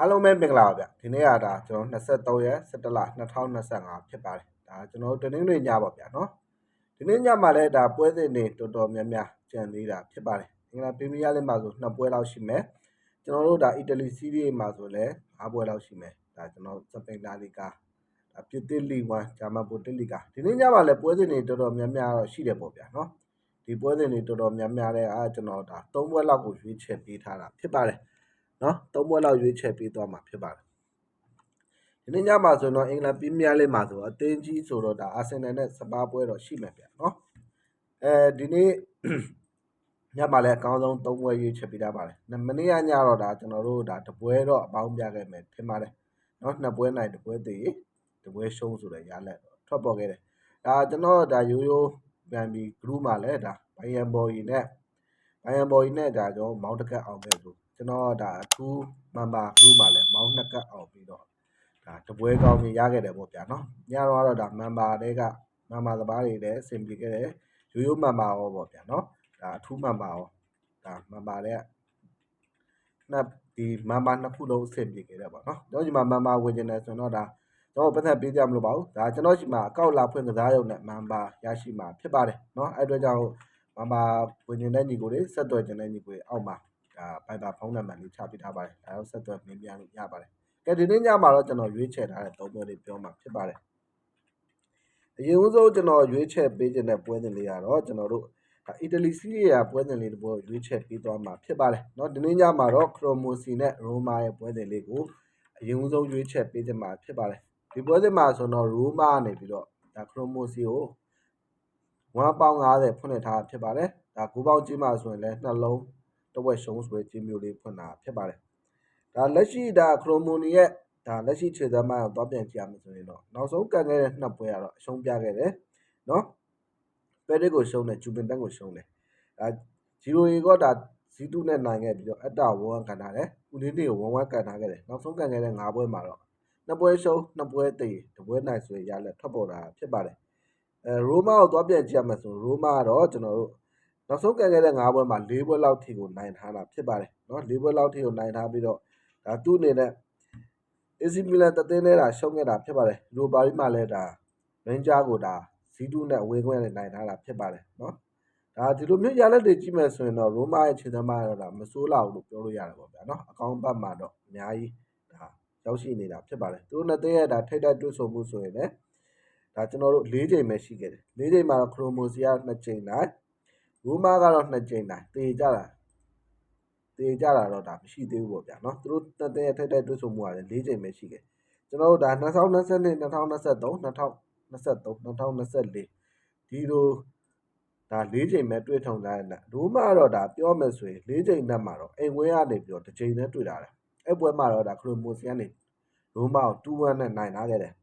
အားလုံးပဲမင်္ဂလာပါဗျဒီနေ့ကဒါကျွန်တော်23ရက်17လ2025ဖြစ်ပါတယ်ဒါကျွန်တော်တို့တနင်္ဂနွေညပါဗျာနော်ဒီနေ့ညမှာလည်းဒါပွဲစဉ်တွေတော်တော်များများကြံသေးတာဖြစ်ပါတယ်အင်္ဂလန်ပရီးမီးယားလိမှာဆိုနှစ်ပွဲလောက်ရှိမယ်ကျွန်တော်တို့ဒါအီတလီစီးရီးမှာဆိုလည်း၅ပွဲလောက်ရှိမယ်ဒါကျွန်တော်စပိန်လာလီကာဒါပြစ်တစ်လီ1ဂျာမန်ပိုတစ်လီကာဒီနေ့ညမှာလည်းပွဲစဉ်တွေတော်တော်များများတော့ရှိတယ်ပေါ့ဗျာနော်ဒီပွဲစဉ်တွေတော်တော်များများတဲ့အားကျွန်တော်ဒါ၃ပွဲလောက်ကိုရွေးချယ်ပေးထားတာဖြစ်ပါတယ် နော်သုံးပွဲလောက်ရွေးချယ်ပေးသွားမှာဖြစ်ပါတယ်ဒီနေ့ညမှာဆိုတော့အင်္ဂလန်ပရီးမီးယားလိမှာဆိုအသင်းကြီးဆိုတော့ဒါအာဆင်နယ်နဲ့စပါးပွဲတော့ရှိမှာဗျနော်အဲဒီနေ့ညမှာလည်းအကောင်းဆုံးသုံးပွဲရွေးချယ်ပေးထားပါတယ်မနေ့ကညတော့ဒါကျွန်တော်တို့ဒါတပွဲတော့အပေါင်းပြခဲ့မယ်ထင်ပါတယ်နော်နှစ်ပွဲနိုင်တပွဲသေးတပွဲရှုံးဆိုတဲ့ရလက်ထွက်ပေါ်ခဲ့တယ်ဒါကျွန်တော်ဒါရိုးရိုးပြန်ပြီး group မှာလည်းဒါဘိုင်ယန်ဘော်ကြီးနဲ့ဘိုင်ယန်ဘော်ကြီးနဲ့ဒါကျွန်တော်မောင်းတကတ်အောင်ပဲလို့ ကျွန်တော်ဒါ two member group မှာလည်းမောင်းနှစ်ကပ်အောင်ပြီးတော့ဒါတပွဲကောင်းကြီးရခဲ့တယ်ပေါ့ဗျာနော်ညတော့ကတော့ဒါ member တွေက member သဘာတွေလည်းအဆင်ပြေခဲ့တယ်ရိုးရိုး member ရောပေါ့ဗျာနော်ဒါအထူး member ရောဒါ member တွေကနှစ်ဒီ member နှစ်ခုလုံးအဆင်ပြေခဲ့တယ်ပေါ့နော်ကျွန်တော်ဒီမှာ member ဝင်နေတယ်ဆိုတော့ဒါကျွန်တော်ပတ်သက်ပေးကြမလို့ပါဘူးဒါကျွန်တော်ဒီမှာအကောက်လာဖွင့်ကစားရုံနဲ့ member ရရှိမှာဖြစ်ပါတယ်နော်အဲ့အတွက်ကြောင့် member ဝင်နေတဲ့ညီကိုတွေဆက်သွယ်နေတဲ့ညီကိုတွေအောက်မှာ ဒါ Viber ဖုန်းနံပါတ်လေးချပေးထားပါတယ်ဒါတော့ဆက်သွယ်မြင်မြန်လို့ရပါတယ်ကဲဒီနေ့ညမှာတော့ကျွန်တော်ရွေးချယ်ထားတဲ့သုံးပွဲလေးပြောမှာဖြစ်ပါတယ်အရင်ဆုံးကျွန်တော်ရွေးချယ်ပေးခြင်းတဲ့ပွဲစဉ်လေးကတော့ကျွန်တော်တို့အီတလီစီးရီးယားပွဲစဉ်လေးတစ်ပွဲရွေးချယ်ပေးသွားမှာဖြစ်ပါတယ်เนาะဒီနေ့ညမှာတော့ခရိုမိုစီနဲ့ရိုမာရဲ့ပွဲစဉ်လေးကိုအရင်ဆုံးရွေးချယ်ပေးခြင်းမှာဖြစ်ပါတယ်ဒီပွဲစဉ်မှာဆိုတော့ရိုမာကနေပြီးတော့ဒါခရိုမိုစီကို1ပေါင်50ဖွင့်ထားဖြစ်ပါတယ်ဒါ9ပေါင်ကြီးမှာဆိုရင်လည်းနှလုံး တဝက်ရှုံးဆိုတဲ့ကြီးမျိုးလေးဖွင့်တာဖြစ်ပါတယ်ဒါလက်ရှိဒါခရိုမိုနီရဲ့ဒါလက်ရှိခြေသက်မှတော့တော့ပြန်ကြည့်ရမယ်ဆိုရင်တော့နောက်ဆုံးကန်ခဲ့တဲ့နှစ်ပွဲကတော့အရှုံးပြခဲ့တယ်နော်ပဲရစ်ကိုရှုံးတယ်ဂျူပင်တက်ကိုရှုံးတယ်ဒါဂျီရိုရီကဒါဇီတူနဲ့နိုင်ခဲ့ပြီးတော့အတ္တဝန်ကန်ထားတယ်ဦးလေးတွေကိုဝန်ဝန်ကန်ထားခဲ့တယ်နောက်ဆုံးကန်ခဲ့တဲ့၅ပွဲမှာတော့နှစ်ပွဲရှုံးနှစ်ပွဲတည်တစ်ပွဲနိုင်ဆိုရရလက်ထွက်ပေါ်တာဖြစ်ပါတယ်အဲရိုမာကိုသွားပြန်ကြည့်ရမယ်ဆိုရိုမာကတော့ကျွန်တော်တို့ နောက်ဆုံးကန်ခဲ့တဲ့၅ပွဲမှာ၄ပွဲလောက်ထိကိုနိုင်ထားတာဖြစ်ပါတယ်เนาะ၄ပွဲလောက်ထိကိုနိုင်ထားပြီးတော့ဒါသူ့အနေနဲ့ AC Milan တသင်းနဲ့တာရှုံးခဲ့တာဖြစ်ပါတယ်ယူရိုပါရီမှာလည်းဒါရန်ဂျာကိုဒါဇီတူနဲ့ဝေခွင့်နဲ့နိုင်ထားတာဖြစ်ပါတယ်เนาะဒါဒီလိုမျိုးရလက်တွေကြည့်မယ်ဆိုရင်တော့ရိုမာရဲ့ခြေသမားတော့ဒါမစိုးလာဘူးလို့ပြောလို့ရတယ်ပေါ့ဗျာเนาะအကောင့်ဘတ်မှာတော့အများကြီးဒါရောက်ရှိနေတာဖြစ်ပါတယ်သူတို့နှစ်သင်းရဲ့ဒါထိတ်တိုက်တွေ့ဆုံမှုဆိုရင်လည်းဒါကျွန်တော်တို့၄ချိန်ပဲရှိခဲ့တယ်၄ချိန်မှာတော့ခရိုမိုစီယာ2ချိန်နိုင် ရိုမာကတော့2ချိန်နိုင်တေကြတာတေကြတာတော့ဒါမရှိသေးဘူးပေါ့ဗျာနော်သူတို့တက်တဲ့ထိုက်တဲ့တွဲဆုံမှုကလည်း၄ချိန်ပဲရှိခဲ့ကျွန်တော်တို့ဒါ2022 2023 2023 2024ဒီလိုဒါ၄ချိန်ပဲတွေ့ထုံထားတဲ့ဒိုးမတော့ဒါပြောမယ်ဆိုရင်၄ချိန်နဲ့မှာတော့အိမ်ဝင်းကနေပြီးတော့တစ်ချိန်နဲ့တွေ့တာတယ်အဲ့ပွဲမှာတော့ဒါခရိုမိုစီကနေရိုမာကို2-1နဲ့နိုင်ထားခဲ့တယ်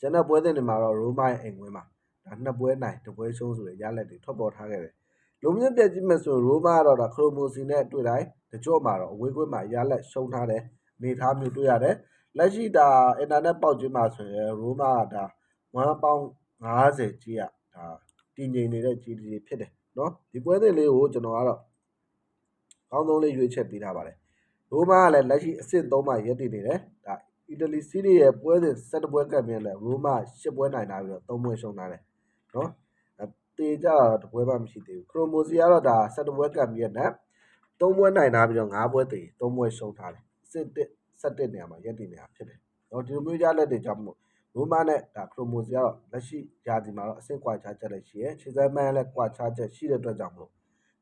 ကျန်တဲ့ပွဲစဉ်တွေမှာတော့ရိုမာရဲ့အိမ်ဝင်းမှာ ဒါနှစ်ပွဲနိုင်တစ်ပွဲရှုံးဆိုတဲ့ရလဒ်တွေထွက်ပေါ်ထားခဲ့တယ်။လုံမြင့်ပြက်ကြည့်မယ်ဆိုရိုမာကတော့ဒါခရိုမိုစီနဲ့တွေ့တိုင်းတကြော့မှာတော့အဝေးကွင်းမှာရလဒ်ရှုံးထားတယ်နေထားမျိုးတွေ့ရတယ်။လက်ရှိဒါအင်တာနက်ပေါက်ခြင်းမှာဆိုရင်ရိုမာကဒါ1ပေါင်း90ကြီးရဒါတည်ငြိမ်နေတဲ့ကြီးတွေဖြစ်တယ်နော်ဒီပွဲစဉ်လေးကိုကျွန်တော်ကတော့ကောင်းဆုံးလေးရွေးချက်ပေးထားပါတယ်ရိုမာကလည်းလက်ရှိအဆင့်3မှာရပ်တည်နေတယ်ဒါအီတလီစီးရီးရဲ့ပွဲစဉ်7ပွဲကပ်ပြန်လဲရိုမာ8ပွဲနိုင်တာပြီးတော့3ပွဲရှုံးထားတယ် နော်တေကြတပွဲမှမရှိသေးဘူးခရိုမိုစီကတော့ဒါ7ပွဲကပ်ပြီးရတဲ့3ပွဲနိုင်လာပြီးတော့5ပွဲသေး3ပွဲရှုံးထားတယ်စစ်တက်ဆက်တက်နေရာမှာရက်တည်နေတာဖြစ်တယ်နော်ဒီလိုမျိုးရလက်တွေကြောင့်မို့ရိုမာနဲ့ဒါခရိုမိုစီကတော့လက်ရှိဂျာဒီမှာတော့အဆင့်ကွာခြားချက်လည်းရှိရဲ့ခြေစမ်းမန်းလည်းကွာခြားချက်ရှိတဲ့အတွက်ကြောင့်မို့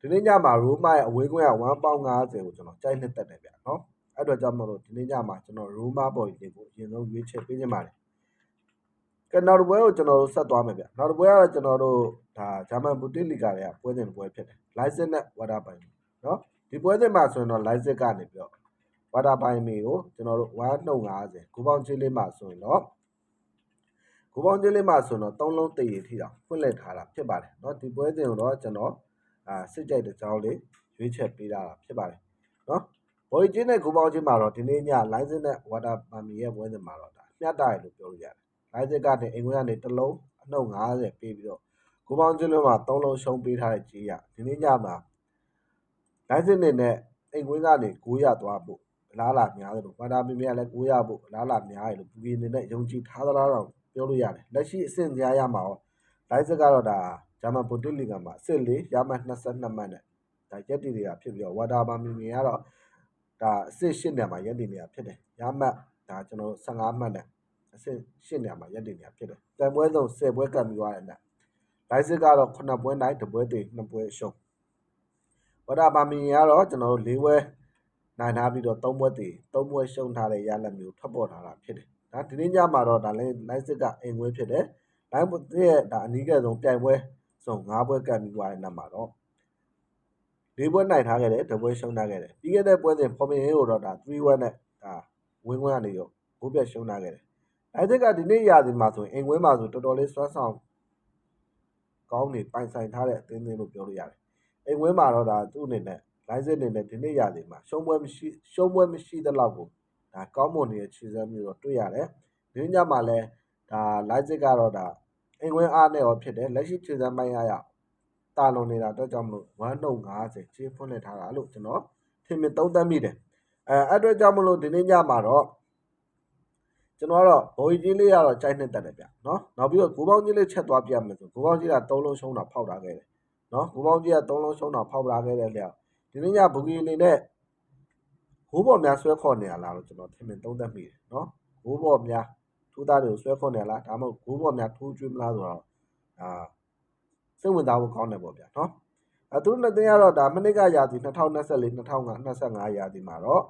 ဒီနေ့ညမှာရိုမာရဲ့အဝေးကွင်းက1.50ကိုကျွန်တော်ကြိုက်နှစ်တက်တယ်ဗျာနော်အဲ့တော့ကြောင့်မလို့ဒီနေ့ညမှာကျွန်တော်ရိုမာပေါ်ကြီးတွေကိုအရင်ဆုံးရွေးချယ်ပေးခြင်းပါတယ် ကဲနောက်တစ်ပွဲကိုကျွန်တော်တို့ဆက်သွားမယ်ဗျနောက်တစ်ပွဲကတော့ကျွန်တော်တို့ဒါဂျာမန်ဘူတစ်လီဂါတွေကပွဲစဉ်ပွဲဖြစ်တယ်လိုင်စင်နဲ့ဝါတာပိုင်နော်ဒီပွဲစဉ်မှာဆိုရင်တော့လိုင်စင်ကနေပြီးတော့ဝါတာပိုင်မီကိုကျွန်တော်တို့150ကိုပေါင်းချေးလေးမှာဆိုရင်တော့ကိုပေါင်းချေးလေးမှာဆိုရင်တော့သုံးလုံးတည်ရထိတာဖွင့်လှစ်ထားတာဖြစ်ပါတယ်နော်ဒီပွဲစဉ်ကိုတော့ကျွန်တော်အာစစ်ကြိုက်တစ်ကြောင်းလေးရွေးချက်ပေးတာဖြစ်ပါတယ်နော်ဘော်ရီချင်းနဲ့ကိုပေါင်းချင်းမှာတော့ဒီနေ့ညလိုင်းစင်းနဲ့ဝါတာပမ်မီရဲ့ပွဲစဉ်မှာတော့ဒါမျှတရလို့ပြောလို့ရတယ် လိုင်းစစ်ကနေအင်္ဂွေကနေတစ်လုံးအနှုတ်50ပေးပြီးတော့ကိုပေါင်းကျွန်းလုံးမှာ၃လုံးရှုံးပေးထားတဲ့ကြေးရဒီနေ့ညမှာလိုင်းစစ်နေနဲ့အိမ်ကွင်းကနေ900သွားဖို့အလားအလာများတယ်လို့ဝါတာမီမီကလည်းကိုရဖို့အလားအလာများတယ်လို့ဘူဂီအနေနဲ့ယုံကြည်ထားသလားတော့ပြောလို့ရတယ်လက်ရှိအဆင့်ကြားရမှာရောလိုက်စကတော့ဒါဂျာမန်ဘုတ်တစ်လီဂါမှာအဆင့်၄ရမှတ်22မှတ်နဲ့ဒါရက်တီတွေကဖြစ်ပြီးတော့ဝါတာမီမီကတော့ဒါအဆင့်၈နေရာမှာရက်တီနေတာဖြစ်တယ်ရမှတ်ဒါကျွန်တော်15မှတ်နဲ့ အဆင့်၈နေရာမှာရက်တီနေတာဖြစ်တယ်တန်ပွဲဆုံး10ပွဲကပ်ပြီးသွားတယ်နဲ့လိုက်စကတော့9ပွဲနိုင်1ပွဲတည်2ပွဲရှုံးဝါတာပါမီကတော့ကျွန်တော်တို့၄ပွဲနိုင်ထားပြီးတော့၃ပွဲတည်၃ပွဲရှုံးထားတဲ့ရလက်မျိုးထွက်ပေါ်လာတာဖြစ်တယ်ဒါဒီနေ့ညမှာတော့ဒါလည်းလိုက်စစ်ကအိမ်ဝဲဖြစ်တယ်လိုင်းရဲ့ဒါအနီးကဆုံးပြိုင်ပွဲစုံ၅ပွဲကပ်ပြီးသွားတဲ့နောက်မှာတော့လေးပွဲနိုင်ထားခဲ့တယ်တပွဲရှုံးထားခဲ့တယ်ပြီးခဲ့တဲ့ပွဲစဉ်ဖော်မင်ရေးကိုတော့ဒါ3-1နဲ့ဒါဝင်းခွန်းကနေတော့ဂိုးပြတ်ရှုံးထားခဲ့တယ် လိုက်စစ်ကဒီနေ့ရာသီမှာဆိုရင်အိမ်ဝဲမှာဆိုတော်တော်လေးစွမ်းဆောင်ကောင်းနေပိုင်ဆိုင်ထားတဲ့အသင်းသင်းလို့ပြောလို့ရတယ်အိမ်ဝဲမှာတော့ဒါသူ့အနေနဲ့လိုက်စစ်အနေနဲ့ဒီနေ့ရာသီမှာရှုံးပွဲမရှိရှုံးပွဲမရှိတဲ့လောက်ကိုဒါကောင်းမွန်နေတဲ့ခြေစမ်းမျိုးတော့တွေ့ရတယ်ဒီနေ့ညမှာလည်းဒါလိုက်စစ်ကတော့ဒါအိမ်ဝဲအားနဲ့ရောဖြစ်တယ်လက်ရှိခြေစမ်းပိုင်းရရတာလွန်နေတာအတွက်ကြောင့်မလို့1.50ခြေဖွင့်လှစ်ထားတာလို့ကျွန်တော်ထင်မြင်သုံးသပ်မိတယ်အဲအဲ့အတွက်ကြောင့်မလို့ဒီနေ့ညမှာတော့ ကျွန်တော်ကတော့ဘိုးကြီးလေးကတော့ကြိုက်နှစ်တက်တယ်ဗျနော်နောက်ပြီးတော့ဂိုးပေါင်းကြီးလေးချက်သွားပြမယ်ဆိုဂိုးပေါင်းကြီးက၃လုံးရှုံးတာဖောက်တာခဲ့တယ်နော်ဂိုးပေါင်းကြီးက၃လုံးရှုံးတာဖောက်တာခဲ့တဲ့လျောက်ဒီနေ့ညဘူဂီအနေနဲ့ဂိုးပေါ်များဆွဲခေါ်နေရလားလို့ကျွန်တော်ထင်မြင်သုံးသပ်မိတယ်နော်ဂိုးပေါ်များထူးသားတွေကိုဆွဲခေါ်နေလားဒါမှမဟုတ်ဂိုးပေါ်များထိုးကျွေးမလားဆိုတော့အာစိတ်ဝင်စားဖို့ကောင်းတယ်ပေါ့ဗျာနော်အဲသူတို့နှစ်သိန်းကတော့ဒါမနစ်ကရာသီ2024 2025ရာသီမှာတော့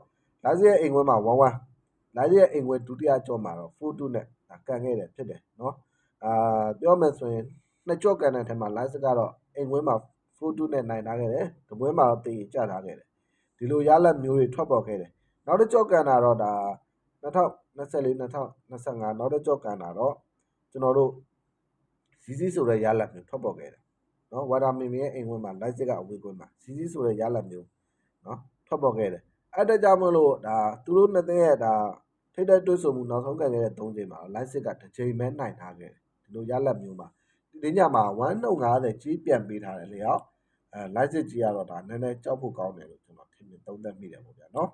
လာစီရဲ့အိမ်ခွဲမှာ1-1 လာစီရဲ့အိမ်ခွဲဒုတိယကြော့မှာတော့4-2နဲ့ကန်ခဲ့တယ်ဖြစ်တယ်နော်အာပြောမယ်ဆိုရင်နှစ်ကြော့ကန်တဲ့ထဲမှာလာစီကတော့အိမ်ခွဲမှာ4-2နဲ့နိုင်ထားခဲ့တယ်တပွဲမှာတော့တေးကြထားခဲ့တယ်ဒီလိုရလက်မျိုးတွေထွက်ပေါ်ခဲ့တယ်နောက်တစ်ကြော့ကန်တာတော့ဒါ2024 2025နောက်တစ်ကြော့ကန်တာတော့ကျွန်တော်တို့စီစီဆိုတဲ့ရလက်မျိုးထွက်ပေါ်ခဲ့တယ်နော်ဝါဒါမင်မရဲ့အိမ်ဝင်မှာလိုက်စစ်ကအဝေးကွင်းမှာစီစီဆိုတဲ့ရလက်မျိုးနော်ထွက်ပေါ်ခဲ့တယ် အဲ့ဒါကြောင့်မလို့ဒါသူတို့နှစ်သိန်းရဲ့ဒါထိတဲ့တွဲဆိုမှုနောက်ဆုံးကန်ခဲ့တဲ့၃ချိန်မှာလိုက်စစ်ကတစ်ချိန်ပဲနိုင်ထားခဲ့တယ်ဒီလိုရလက်မျိုးမှာဒီညမှာ1.50ကြီးပြန်ပေးထားတယ်လေရောအဲလိုက်စစ်ကြီးကတော့ဒါနည်းနည်းကြောက်ဖို့ကောင်းတယ်လို့ကျွန်တော်ထင်မြင်သုံးသပ်မိတယ်ပေါ့ဗျာနော်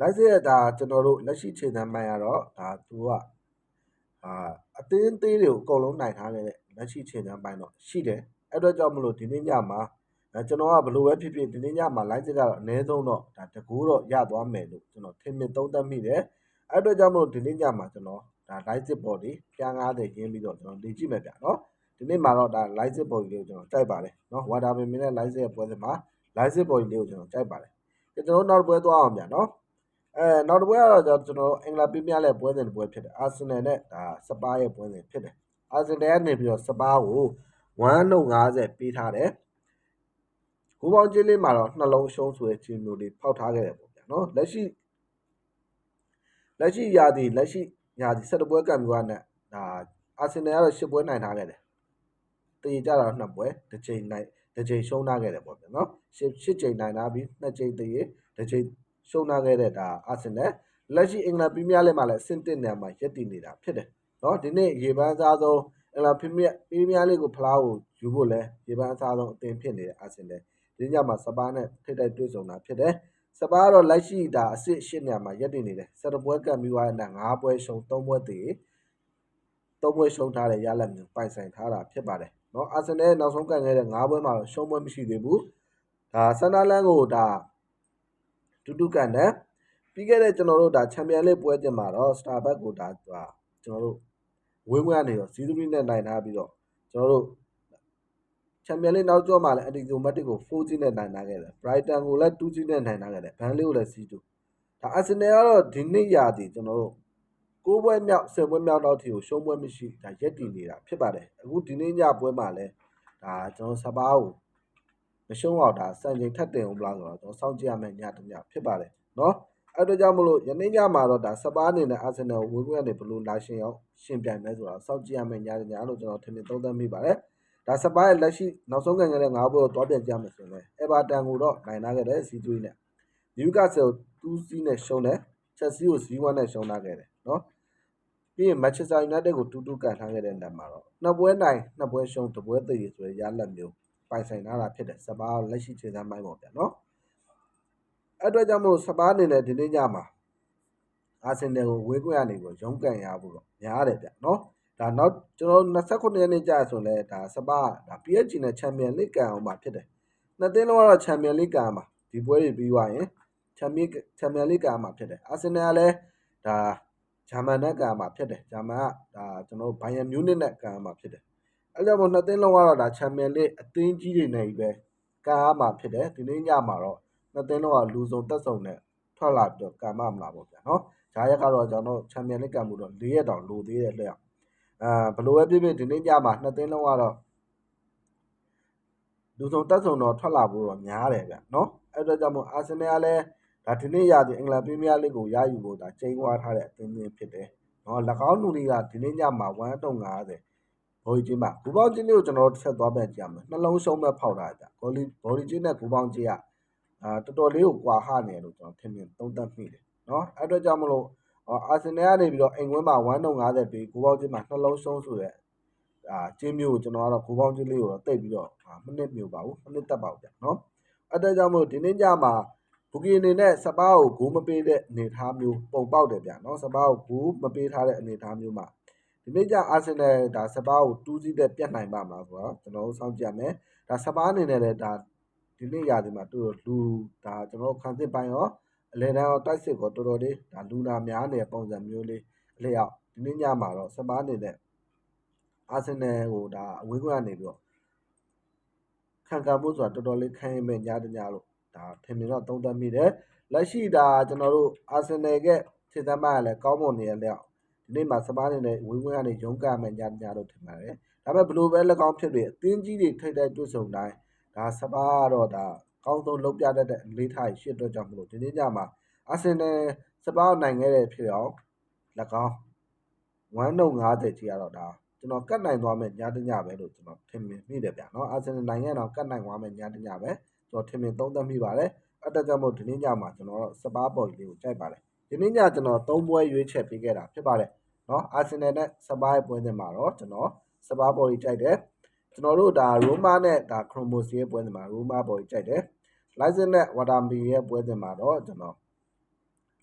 လိုက်စစ်ရဲ့ဒါကျွန်တော်တို့လက်ရှိချိန်တန်းမှန်ရတော့ဒါသူကအာအသင်းသေးတွေကိုအကုန်လုံးနိုင်ထားတဲ့လက်ရှိချိန်တန်းပိုင်းတော့ရှိတယ် အဲ့တော့ကြောင့်မလို့ဒီနေ့ညမှာအဲကျွန်တော်ကဘလို့ပဲဖြစ်ဖြစ်ဒီနေ့ညမှာလိုက်စစ်ကတော့အနည်းဆုံးတော့ဒါတကူတော့ရသွားမယ်လို့ကျွန်တော်ထင်မြင်သုံးသပ်မိတယ်အဲ့တော့ကြောင့်မလို့ဒီနေ့ညမှာကျွန်တော်ဒါ live စစ်ပေါ်ဒီပြန်90ရင်းပြီးတော့ကျွန်တော်လေ့ကြည့်မယ်ဗျာနော်ဒီနေ့မှာတော့ဒါ live စစ်ပေါ်ကြီးလေးကိုကျွန်တော်ကြိုက်ပါတယ်နော် water bin နဲ့ live စစ်ရဲ့ပွဲစဉ်မှာ live စစ်ပေါ်ကြီးလေးကိုကျွန်တော်ကြိုက်ပါတယ်ကျွန်တော်နောက်ပွဲသွားအောင်ဗျာနော်အဲနောက်တစ်ပွဲကတော့ကျွန်တော်အင်္ဂလာပီးမီးယားရဲ့ပွဲစဉ်တစ်ပွဲဖြစ်တယ်အာဆင်နယ်နဲ့ဒါစပါးရဲ့ပွဲစဉ်ဖြစ်တယ်အာဆင်နယ်ကနေပြီးတော့စပါးကို 1.50ပေးထားတယ်ကိုပေါင်းချင်းလေးမှာတော့နှလုံးရှုံးဆိုတဲ့ချင်းမျိုးလေးဖောက်ထားခဲ့တယ်ပေါ့ဗျာနော်လက်ရှိလက်ရှိရာသီလက်ရှိညာဒီ7ပွဲကံမြူကနဲ့ဒါအာဆင်နယ်ကတော့10ပွဲနိုင်ထားခဲ့တယ်တည်ကြတာ2ပွဲတစ်ချိန်နိုင်တစ်ချိန်ရှုံးထားခဲ့တယ်ပေါ့ဗျာနော်10 10ချိန်နိုင်ထားပြီး2ချိန်တည်တစ်ချိန်ရှုံးထားခဲ့တဲ့ဒါအာဆင်နယ်လက်ရှိအင်္ဂလန်ပရီးမီးယားလိမှာလည်းအဆင့်1နေရာမှာရပ်တည်နေတာဖြစ်တယ်နော်ဒီနေ့ရေပန်းစားဆုံးအ င်္ဂလန်ပရီးမီးယားပရီးမီးယားလိကိုဖလားကိုယူဖို့လဲရေပန်းအစားဆုံးအသင်ဖြစ်နေတဲ့အာဆင်နယ်ဒီညမှာစပါးနဲ့ထိတိုက်တွေ့ဆုံတာဖြစ်တယ်စပါးကတော့လက်ရှိဒါအစ်စ်ရှစ်နေရာမှာရပ်တည်နေတယ်၁၇ပွဲကံပြီးသွားတဲ့၅ပွဲရှုံး၃ပွဲတည်၃ပွဲရှုံးထားတဲ့ရလဒ်မျိုးပိုင်ဆိုင်ထားတာဖြစ်ပါတယ်เนาะအာဆင်နယ်နောက်ဆုံးကန်ခဲ့တဲ့၅ပွဲမှာတော့ရှုံးပွဲမရှိသေးဘူးဒါဆန်ဒါလန်ကိုဒါတူတူကန်တယ်ပြီးခဲ့တဲ့ကျွန်တော်တို့ဒါချန်ပီယံလိပွဲတင်မှာတော့စတာဘတ်ကိုဒါကျွန်တော်တို့ ဝင်းဝဲကနေတော့0-3နဲ့နိုင်ထားပြီးတော့ကျွန်တော်တို့ချန်ပီယံလိနောက်ကျောမှာလည်းအက်တီကိုမက်တစ်ကို4-0နဲ့နိုင်ထားခဲ့တယ်။ Brighton ကိုလည်း2-0နဲ့နိုင်ထားခဲ့တယ်။ Burnley ကိုလည်း0-2ဒါ Arsenal ကတော့ဒီနှစ်ရာသီကျွန်တော်တို့9ပွဲမြောက်10ပွဲမြောက်တော့ထိကိုရှုံးပွဲမရှိဒါရက်တည်နေတာဖြစ်ပါတယ်။အခုဒီနေ့ညပွဲမှာလည်းဒါကျွန်တော်စပါးကိုမရှုံးအောင်ဒါစံချိန်ထက်တင်အောင်မလားဆိုတော့ကျွန်တော်စောင့်ကြည့်ရမယ့်ညတစ်ညဖြစ်ပါတယ်နော်။ အဲ့တော့ကြောင့်မလို့ယနေ့ညမှာတော့ဒါစပါးအနေနဲ့အာဆင်နယ်ဝေခွင့်ကနေဘလို့လာရှင်ရောက်ရှင်ပြိုင်မယ်ဆိုတာစောင့်ကြည့်ရမယ်ညညလို့ကျွန်တော်ထင်မြင်သုံးသပ်မိပါတယ်ဒါစပါးရဲ့လက်ရှိနောက်ဆုံးကန်ခဲ့တဲ့၅ပွဲကိုတွားပြန်ကြမယ်ဆိုရင်အဲဘာတန်ကိုတော့နိုင်လာခဲ့တယ်စီသွေးနဲ့နယူကာဆယ်ကို2စီးနဲ့ရှုံးတယ်ချက်စီကို0-1နဲ့ရှုံးလာခဲ့တယ်နော်ပြီးရင်မန်ချက်စတာယူနိုက်တက်ကိုတူးတူးကန်ထားခဲ့တဲ့နေရာမှာတော့နှစ်ပွဲနိုင်နှစ်ပွဲရှုံးတစ်ပွဲသေရဆိုရရလက်မျိုးပိုင်ဆိုင်လာတာဖြစ်တယ်စပါးလက်ရှိခြေစမ်းပိုင်းပေါ့ဗျာနော် အဲ့အတွက်ကြောင့်မို့စပါးအနေနဲ့ဒီနေ့ညမှာအာဆင်နယ်ကိုဝေးကွင်းရနေပြီးရုံးကန်ရဖို့တော့များတယ်ဗျာနော်ဒါနောက်ကျွန်တော်29ရက်နေ့ကြာဆိုလဲဒါစပါးဒါ PSG နဲ့ချန်ပီယံလိကန်အောင်မှာဖြစ်တယ်နှစ်သင်းလုံးကတော့ချန်ပီယံလိကန်မှာဒီပွဲတွေပြီးသွားရင်ချန်ပီယံချန်ပီယံလိကန်မှာဖြစ်တယ်အာဆင်နယ်ကလည်းဒါဂျာမန်နဲ့ကန်မှာဖြစ်တယ်ဂျာမန်ကဒါကျွန်တော်ဘိုင်ယန်မြူးနစ်နဲ့ကန်မှာဖြစ်တယ်အဲ့ကြောင့်မို့နှစ်သင်းလုံးကတော့ဒါချန်ပီယံလိအသင်းကြီးတွေနဲ့ကြီးပဲကားမှာဖြစ်တယ်ဒီနေ့ညမှာတော့ နှစ်သင်းလုံးကလူစုံတက်စုံနဲ့ထွက်လာပြီးတော့ကံမမလာပေါ့ဗျာနော်ဂျာရက်ကတော့ကျွန်တော်ချန်ပီယံလိကံမှုတော့၄ရက်တောင်လိုသေးတယ်လျက်အာဘလိုပဲဖြစ်ဖြစ်ဒီနေ့ညမှာနှစ်သင်းလုံးကတော့လူစုံတက်စုံတော့ထွက်လာဖို့တော့များတယ်ဗျာနော်အဲ့အတွက်ကြောင့်မို့အာဆင်နယ်ကလည်းဒါဒီနေ့ရသည်အင်္ဂလန်ပရီးမီးယားလိကိုရယူဖို့ဒါချိန်ဝါထားတဲ့အသင်းမျိုးဖြစ်တယ်နော်၎င်းလူတွေကဒီနေ့ညမှာ1.50ဘော်ဒီချင်းပါဘူပေါင်းချင်းလေးကိုကျွန်တော်တို့ဆက်သွားပြန်ကြည့်ရမယ်နှလုံးရှုံးမဲ့ဖောက်တာကြဘော်ဒီဘော်ဒီချင်းနဲ့ဘူပေါင်းချင်းက အာတော်တော်လေးကိုကွာဟနေတယ်လို့ကျွန်တော်ထင်မြင်သုံးသပ်မိတယ်နော်အဲ့အတွက်ကြောင့်မလို့အာဆင်နယ်ကနေပြီးတော့အိမ်ဝင်းမှာ1.50ပြီးဘူပေါင်းချင်းမှာနှလုံးရှုံးဆိုတဲ့အာချင်းမျိုးကိုကျွန်တော်ကတော့ဘူပေါင်းချင်းလေးကိုတော့တိတ်ပြီးတော့မနစ်မျိုးပါဘူးမနစ်တက်ပါဘူးဗျနော်အဲ့အတွက်ကြောင့်မလို့ဒီနေ့ညမှာဘူကီအနေနဲ့စပါးကိုဂိုးမပေးတဲ့အနေအထားမျိုးပုံပေါက်တယ်ဗျနော်စပါးကိုဂိုးမပေးထားတဲ့အနေအထားမျိုးမှာဒီနေ့ကျအာဆင်နယ်ဒါစပါးကိုတူးစီးတဲ့ပြတ်နိုင်ပါမလားဆိုတော့ကျွန်တော်တို့စောင့်ကြည့်ရမယ်ဒါစပါးအနေနဲ့လည်းဒါ ဒီနေ့ရာဒီမှာတူလူဒါကျွန်တော်တို့ခံစစ်ပိုင်းရောအလဲတန်းရောတိုက်စစ်ကိုတော်တော်လေးဒါလူနာများနေတဲ့ပုံစံမျိုးလေးအလျောက်ဒီနေ့ညမှာတော့စပါးအနေနဲ့အာဆင်နယ်ကိုဒါအဝေးကွင်းကနေပြီးတော့ခံကဖို့ဆိုတာတော်တော်လေးခိုင်းမဲ့ညတညလို့ဒါထင်မြင်တော့သုံးသပ်မိတယ်လက်ရှိဒါကျွန်တော်တို့အာဆင်နယ်ကခြေသမားကလည်းကောင်းမွန်နေရလျောက်ဒီနေ့မှာစပါးနေနဲ့ဝင်းဝင်းကနေရုံးကမယ်ညညလို့ထင်ပါတယ်။ဒါပေမဲ့ဘလို့ပဲ၎င်းဖြစ်ပြီးအသင်းကြီးတွေထိတ်တဲ့တွေ့ဆုံတိုင်း ဒါစပါးကတော့ဒါကောင်းဆုံးလှုပ်ပြတတ်တဲ့အလေးထားရှိအတွက်ကြောင့်မလို့ဒီနေ့ညမှာအာဆင်နယ်စပါးနိုင်ခဲ့တဲ့ဖြစ်အောင်၎င်း1.50ကြီးကတော့ဒါကျွန်တော်ကတ်နိုင်သွားမယ်ညတညပဲလို့ကျွန်တော်ထင်မြင်မိတယ်ဗျာနော်အာဆင်နယ်နိုင်ငံတော်ကတ်နိုင်သွားမယ်ညတညပဲကျွန်တော်ထင်မြင်သုံးသပ်မိပါတယ်အဲ့ဒါကြောင့်မို့ဒီနေ့ညမှာကျွန်တော်စပါးပေါ်ကြီးလေးကိုကြိုက်ပါတယ်ဒီနေ့ညကျွန်တော်၃ပွဲရွေးချက်ပေးခဲ့တာဖြစ်ပါတယ်နော်အာဆင်နယ်နဲ့စပါးရဲ့ပွဲစဉ်မှာတော့ကျွန်တော်စပါးပေါ်ကြီးကြိုက်တယ် ကျွန်တော်တို့ဒါရိုမာနဲ့ဒါခရိုမိုစီရဲ့ပွဲစဉ်မှာရိုမာဘော်ကြီးကြိုက်တယ်လိုက်ဇစ်နဲ့ဝါတာမီရဲ့ပွဲစဉ်မှာတော့ကျွန်တော်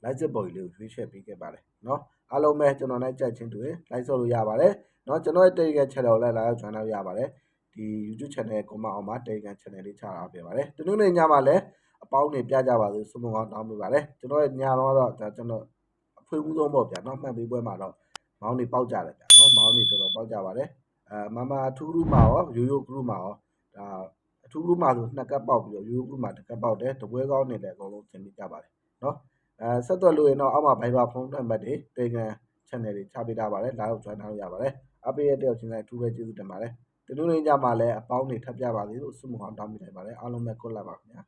လိုက်ဇစ်ဘော်ကြီးလေးကိုရွေးချယ်ပေးခဲ့ပါတယ်เนาะအားလုံးပဲကျွန်တော်နဲ့ကြိုက်ချင်းတူရင်လိုက်ဆော့လို့ရပါတယ်เนาะကျွန်တော်ရဲ့ Telegram channel ကိုလည်းလာရောက် join လုပ်ရပါတယ်ဒီ YouTube channel ကိုမအောင်မှာ Telegram channel လေးချထားပေးပါတယ်ဒီနေ့ညမှာလည်းအပေါင်းတွေပြကြပါလို့ဆုမကောင်းတောင်းပေးပါတယ်ကျွန်တော်ရဲ့ညတော့တော့ဒါကျွန်တော်အဖွေးဦးဆုံးပေါ့ဗျာเนาะမှတ်ပေးပွဲမှာတော့ မောင်းနေပေါက်ကြတယ်ဗျာနော်မောင်းနေတော်တော်ပေါက်ကြပါတယ် အဲမမအထူးရူမှာရောရိုးရိုးကရူမှာရောဒါအထူးရူမှာဆိုနှစ်ကပ်ပေါက်ပြီးတော့ရိုးရိုးကရူမှာတစ်ကပ်ပေါက်တယ်တပွဲကောင်းနေလည်းအကုန်လုံးသင်ပေးကြပါတယ်နော်အဲဆက်သွယ်လို့ရင်တော့အောက်မှာ Viber ဖုန်းနံပါတ်တွေ Telegram channel တွေချပေးထားပါတယ်လာတော့ join ထားလို့ရပါတယ်အပေးရတဲ့ချင်းတိုင်းအထူးပဲကျေးဇူးတင်ပါတယ်ဒီလိုနေကြမှာလည်းအပေါင်းတွေထပ်ပြပါသေးလို့ဆုမွန်အောင်တောင်းပေးလိုက်ပါတယ်အားလုံးပဲကိုလာပါခင်ဗျာ